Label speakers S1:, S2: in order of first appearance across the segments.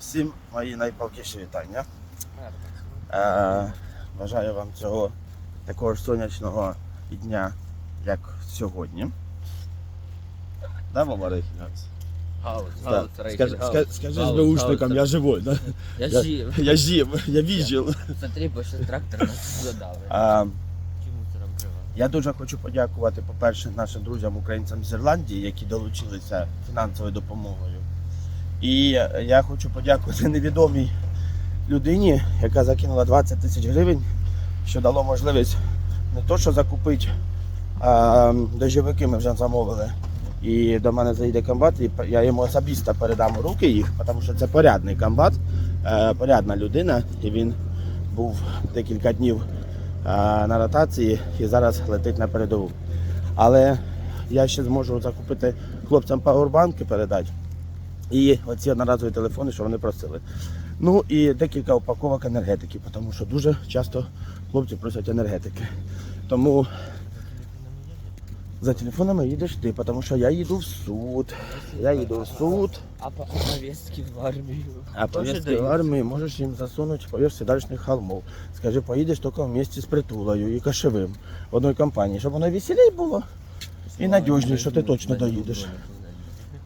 S1: Всім мої найпалкіші вітання. Е, бажаю вам цього такого ж сонячного дня, як сьогодні. Да, Валерій Ігорович? Да. Скажи, скажи
S2: Гаус,
S1: СБУшникам,
S2: гаус.
S1: я живой, да?
S2: Я жив.
S1: я жив, я віджив.
S2: Смотри, бо ще трактор нас задали.
S1: Я дуже хочу подякувати, по-перше, нашим друзям українцям з Ірландії, які долучилися фінансовою допомогою. І я хочу подякувати невідомій людині, яка закинула 20 тисяч гривень, що дало можливість не то, що закупити а, дощовики ми вже замовили. І до мене заїде комбат, і я йому особисто передам у руки їх, тому що це порядний комбат, е, порядна людина, і він був декілька днів е, на ротації і зараз летить на передову. Але я ще зможу закупити хлопцям пауербанки передати. І оці одноразові телефони, що вони просили. Ну і декілька упаковок енергетики, тому що дуже часто хлопці просять енергетики. Тому за телефонами їдеш ти, тому що я їду в суд. Я їду в суд,
S2: А по повістки в армію.
S1: а повістки в армії можеш їм засунути поверх сідальних холмов. Скажи, поїдеш тільки в місті з притулою і кошевим в одній компанії, щоб воно веселій було. І надіжніше, що ти точно доїдеш.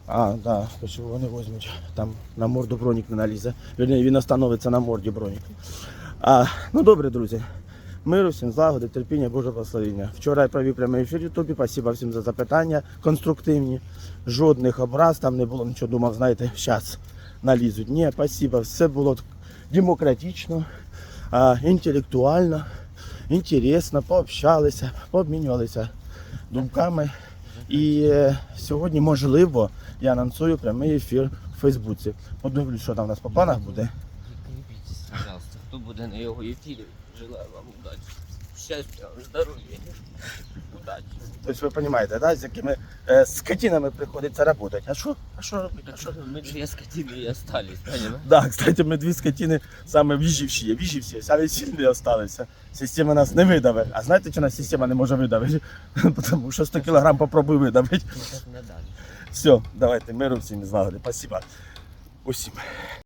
S1: А, да, що вони візьмуть. Там на морду бронік не налізе. Вірні, він остановиться на морді бронік. А, ну добре, друзі. Миру, всім злагоди, терпіння, Боже благословення. Вчора я провів прямий ефір Ютубі. Спасибо всім за запитання конструктивні. Жодних образ там не було, нічого думав, знаєте, зараз налізуть. Ні, спасибо, все було демократично, інтелектуально, інтересно, пообщалися, пообмінювалися думками. І е, сьогодні, можливо, я анонсую прямий ефір в Фейсбуці. Подивлюсь, що там у нас по планах буде.
S2: Не кріпіться, пожалуйста. Хто буде на його ефірі, желаю вам удачі. Щастя, здоров'я. Удачі.
S1: Тобто ви розумієте, да, з якими е, скотинами приходиться працювати. А що? А що робити? А що?
S2: Ми є скотини і остались, понимаєш?
S1: Да, кстати, ми дві скотини саме віжівші є. Віжівші, самі сильні залишилися. Система нас не видавить. А знаєте, що нас система не може видавити? Тому що 100 кг попробуй видавити.
S2: Ну.
S1: Все, давайте, миру всім і злагоди. Спасибо. Усім.